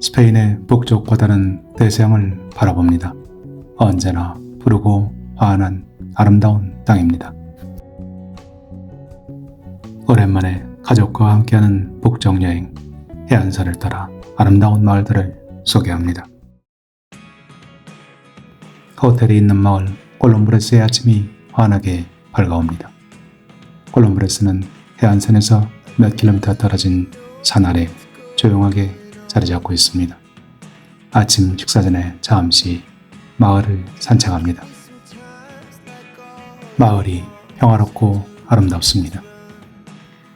스페인의 북쪽 바다는 대서양을 바라봅니다. 언제나 푸르고 환한 아름다운 땅입니다. 오랜만에 가족과 함께하는 북쪽 여행, 해안선을 따라 아름다운 마을들을 소개합니다. 호텔이 있는 마을 콜롬브레스의 아침이 환하게 밝아옵니다. 콜롬브레스는 해안선에서 몇 킬로미터 떨어진 산 아래 조용하게 자리 잡고 있습니다. 아침 식사 전에 잠시 마을을 산책합니다. 마을이 평화롭고 아름답습니다.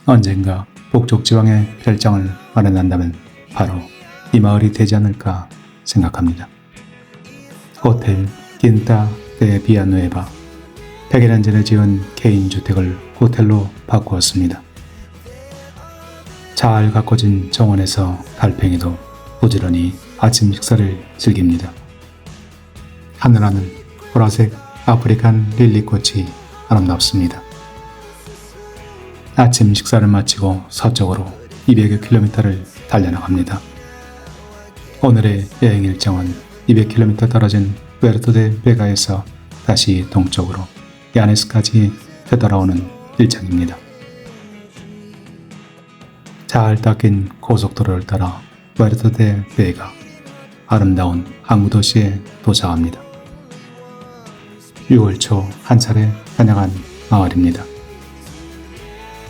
언젠가 북쪽 지방의 별장을 마련한다면 바로 이 마을이 되지 않을까 생각합니다. 호텔 틴타 데 비아누에바 100여 전에 지은 개인 주택을 호텔로 바꾸었습니다. 잘 가꿔진 정원에서 달팽이도 부지런히 아침 식사를 즐깁니다. 하늘하늘 보라색 아프리칸 릴리꽃이 아름답습니다. 아침 식사를 마치고 서쪽으로 200여 킬로미터를 달려나갑니다. 오늘의 여행 일정은 200km 떨어진 베르토데 베가에서 다시 동쪽으로 야네스까지 되돌아오는 일정입니다. 잘 닦인 고속도로를 따라 베르토데 베가 아름다운 항구 도시에 도착합니다. 6월 초 한 차례 다녀간 마을입니다.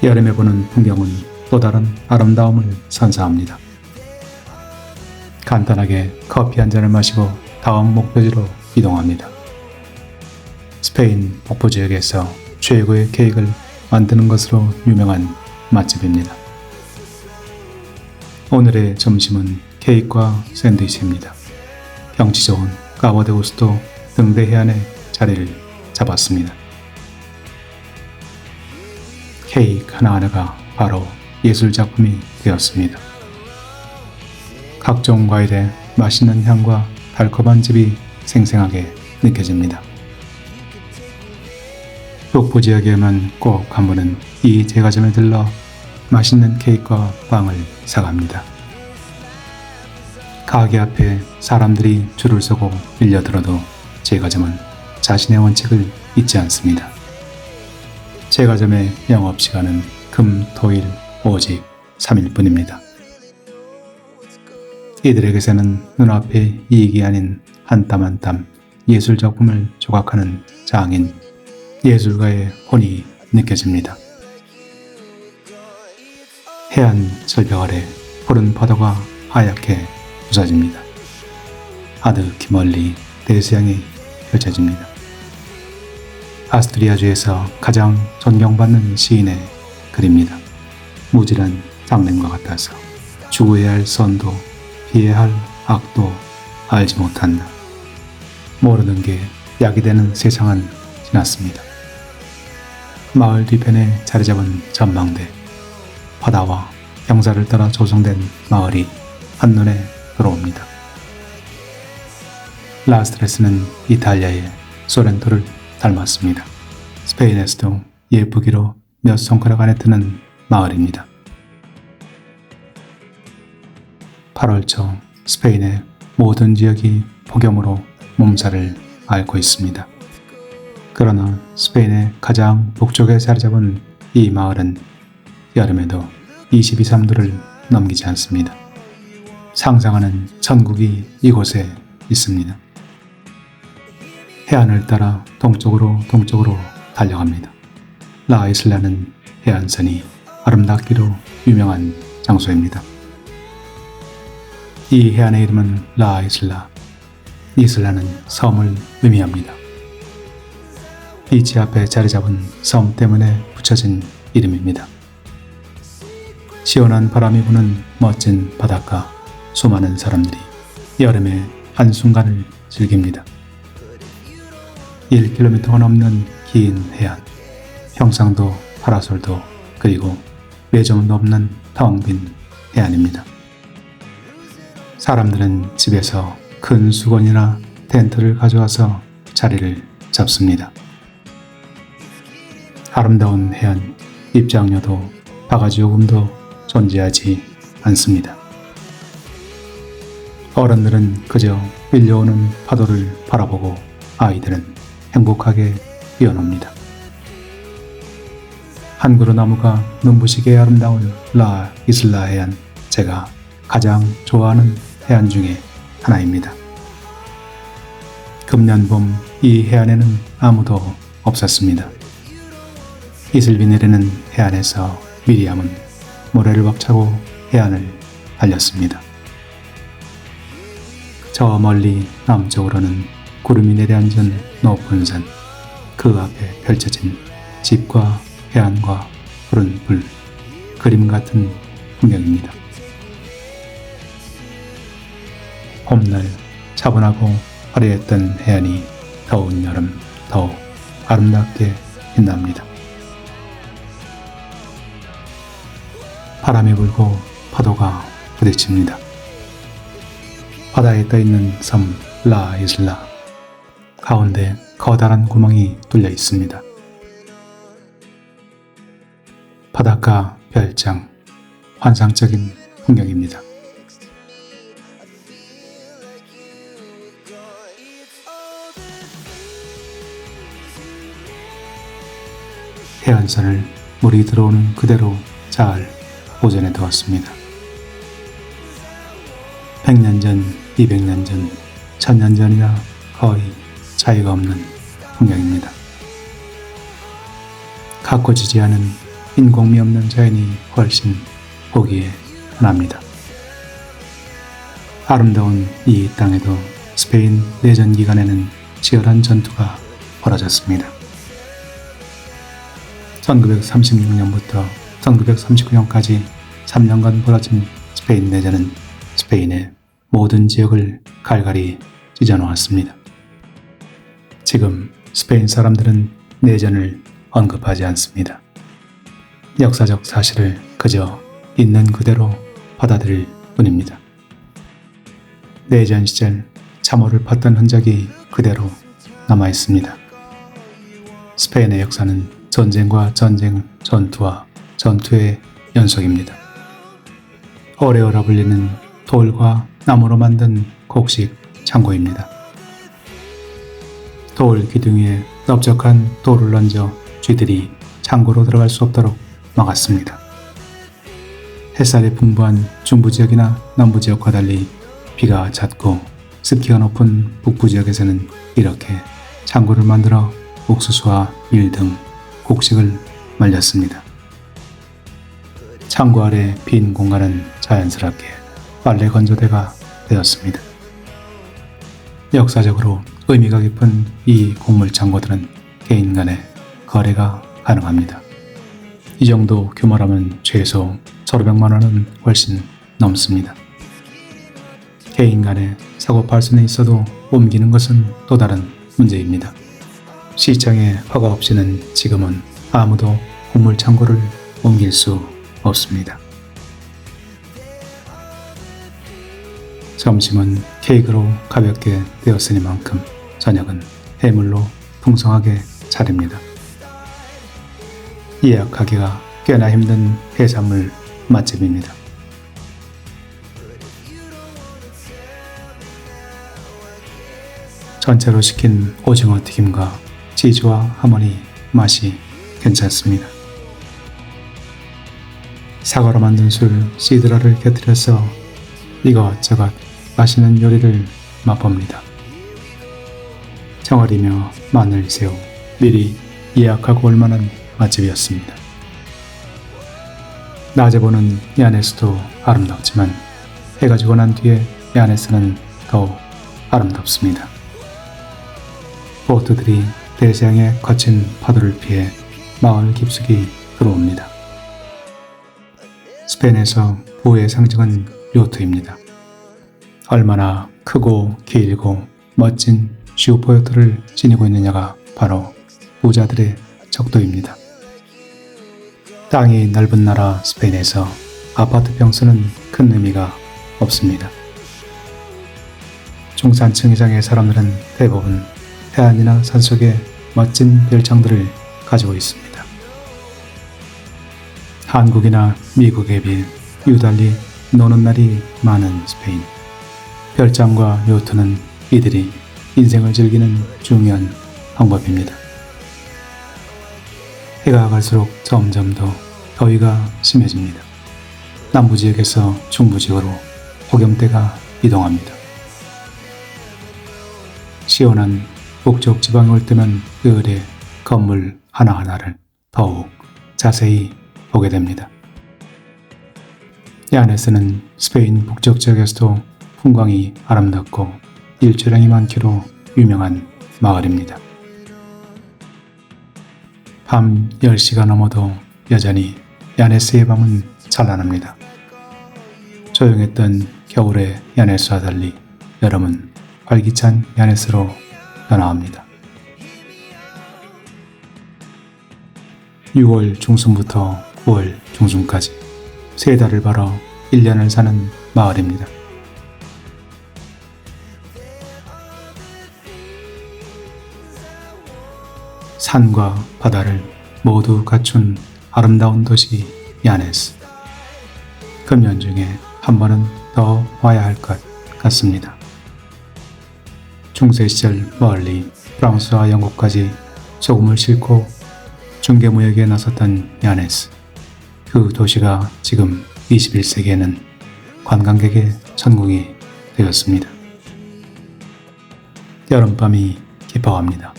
여름에 보는 풍경은 또 다른 아름다움을 선사합니다. 간단하게 커피 한 잔을 마시고 다음 목표지로 이동합니다. 스페인 북부 지역에서 최고의 케이크를 만드는 것으로 유명한 맛집입니다. 오늘의 점심은 케이크와 샌드위치입니다. 경치 좋은 까바데우스도 등대 해안에 자리를 잡았습니다. 케이크 하나하나가 바로 예술 작품이 되었습니다. 각종 과일의 맛있는 향과 달콤한 즙이 생생하게 느껴집니다. 북부 지역에만 꼭 한 번은 이 제과점에 들러 맛있는 케이크와 빵을 사갑니다. 가게 앞에 사람들이 줄을 서고 밀려들어도 제과점은 자신의 원칙을 잊지 않습니다. 제과점의 영업시간은 금, 토, 일 오직 3일 뿐입니다. 이들에게서는 눈앞에 이익이 아닌 한 땀 한 땀 예술 작품을 조각하는 장인, 예술가의 혼이 느껴집니다. 해안 절벽 아래 푸른 파도가 하얗게 부서집니다. 아득히 멀리 대서양이 펼쳐집니다. 아스트리아주에서 가장 존경받는 시인의 글입니다. 무질한 장nem과 같아서 죽어야 할 선도 피해야 할 악도 알지 못한다. 모르는 게 약이 되는 세상은 지났습니다. 마을 뒤편에 자리 잡은 전망대, 바다와 경사를 따라 조성된 마을이 한눈에 들어옵니다. 라스트레스는 이탈리아의 소렌토를 닮았습니다. 스페인에서도 예쁘기로 몇 손가락 안에 드는 마을입니다. 8월 초 스페인의 모든 지역이 폭염으로 몸살을 앓고 있습니다. 그러나 스페인의 가장 북쪽에 자리 잡은 이 마을은 여름에도 22, 3도를 넘기지 않습니다. 상상하는 천국이 이곳에 있습니다. 해안을 따라 동쪽으로 동쪽으로 달려갑니다. 라이슬라는 해안선이 아름답기로 유명한 장소입니다. 이 해안의 이름은 라이슬라. 이슬라는 섬을 의미합니다. 비치 앞에 자리 잡은 섬 때문에 붙여진 이름입니다. 시원한 바람이 부는 멋진 바닷가, 수많은 사람들이 여름의 한순간을 즐깁니다. 1km가 넘는 긴 해안, 형상도 파라솔도 그리고 매점도 없는 텅빈 해안입니다. 사람들은 집에서 큰 수건이나 텐트를 가져와서 자리를 잡습니다. 아름다운 해안, 입장료도 바가지 요금도 존재하지 않습니다. 어른들은 그저 밀려오는 파도를 바라보고 아이들은 행복하게 뛰어놉니다. 한 그루 나무가 눈부시게 아름다운 라 이슬라 해안 제가 가장 좋아하는 해안 중에 하나입니다. 금년 봄 이 해안에는 아무도 없었습니다. 이슬비 내리는 해안에서 미리암은 모래를 박차고 해안을 달렸습니다. 저 멀리 남쪽으로는 구름이 내려앉은 높은 산, 그 앞에 펼쳐진 집과 해안과 푸른 불, 그림 같은 풍경입니다. 봄날 차분하고 화려했던 해안이 더운 여름 더욱 아름답게 빛납니다. 바람이 불고 파도가 부딪힙니다. 바다에 떠있는 섬 라 이슬라 가운데 커다란 구멍이 뚫려 있습니다. 바닷가 별장 환상적인 풍경입니다. 해안선을 물이 들어오는 그대로 잘 보존해 두었습니다. 100년 전, 200년 전, 1000년 전이나 거의 차이가 없는 풍경입니다. 가꿔지지 않은 인공미 없는 자연이 훨씬 보기에 편합니다. 아름다운 이 땅에도 스페인 내전 기간에는 치열한 전투가 벌어졌습니다. 1936년부터 1939년까지 3년간 벌어진 스페인 내전은 스페인의 모든 지역을 갈갈이 찢어놓았습니다. 지금 스페인 사람들은 내전을 언급하지 않습니다. 역사적 사실을 그저 있는 그대로 받아들일 뿐입니다. 내전 시절 참호를 팠던 흔적이 그대로 남아 있습니다. 스페인의 역사는 전쟁과 전쟁, 전투와 전투의 연속입니다. 오레오라 불리는 돌과 나무로 만든 곡식 창고입니다. 돌 기둥 에 넓적한 돌을 얹어 쥐들이 창고로 들어갈 수 없도록 막았습니다. 햇살이 풍부한 중부 지역이나 남부 지역과 달리 비가 잦고 습기가 높은 북부 지역에서는 이렇게 창고를 만들어 옥수수와 밀 등 곡식을 말렸습니다. 창고 아래 빈 공간은 자연스럽게 빨래 건조대가 되었습니다. 역사적으로 의미가 깊은 이 곡물 창고들은 개인 간의 거래가 가능합니다. 이 정도 규모라면 최소 1,500만 원은 훨씬 넘습니다. 개인 간에 사고 팔 수는 있어도 옮기는 것은 또 다른 문제입니다. 시장에 허가 없이는 지금은 아무도 곡물 창고를 옮길 수 없습니다. 점심은 케이크로 가볍게 되었으니만큼 저녁은 해물로 풍성하게 차립니다. 예약하기가 꽤나 힘든 해산물 맛집입니다. 전체로 시킨 오징어 튀김과 치즈와 하모니 맛이 괜찮습니다. 사과로 만든 술 시드라를 곁들여서 이것저것 맛있는 요리를 맛봅니다. 청아리며 마늘, 새우 미리 예약하고 올 만한 맛집이었습니다. 낮에 보는 이 안에서도 아름답지만 해가 지고 난 뒤에 이 안에서는 더욱 아름답습니다. 보트들이 대서양의 거친 파도를 피해 마을 깊숙이 들어옵니다. 스페인에서 부의 상징은 요트입니다. 얼마나 크고 길고 멋진 슈퍼요트를 지니고 있느냐가 바로 부자들의 척도입니다. 땅이 넓은 나라 스페인에서 아파트 평수는 큰 의미가 없습니다. 중산층 이상의 사람들은 대부분 해안이나 산속에 멋진 별장들을 가지고 있습니다. 한국이나 미국에 비해 유달리 노는 날이 많은 스페인. 별장과 요트는 이들이 인생을 즐기는 중요한 방법입니다. 해가 갈수록 점점 더 더위가 심해집니다. 남부 지역에서 중부 지역으로 폭염대가 이동합니다. 시원한 북쪽 지방에 올 때면 그을의 건물 하나하나를 더욱 자세히 보게 됩니다. 야네스는 스페인 북쪽 지역에서도 풍광이 아름답고 일조량이 많기로 유명한 마을입니다. 밤 10시가 넘어도 여전히 야네스의 밤은 찬란합니다. 조용했던 겨울의 야네스와 달리 여름은 활기찬 야네스로 변화합니다. 6월 중순부터 9월 중순까지 세 달을 벌어 1년을 사는 마을입니다. 산과 바다를 모두 갖춘 아름다운 도시 야네스. 금년 중에 한 번은 더 와야 할 것 같습니다. 중세 시절 멀리 프랑스와 영국까지 소금을 싣고 중개무역에 나섰던 야네스. 그 도시가 지금 21세기에는 관광객의 천국이 되었습니다. 여름밤이 깊어갑니다.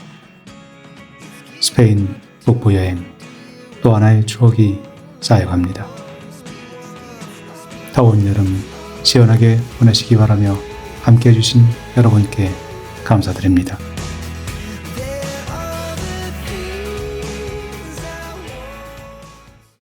스페인 북부 여행 또 하나의 추억이 쌓여갑니다. 더운 여름 시원하게 보내시기 바라며 함께 해주신 여러분께 감사드립니다.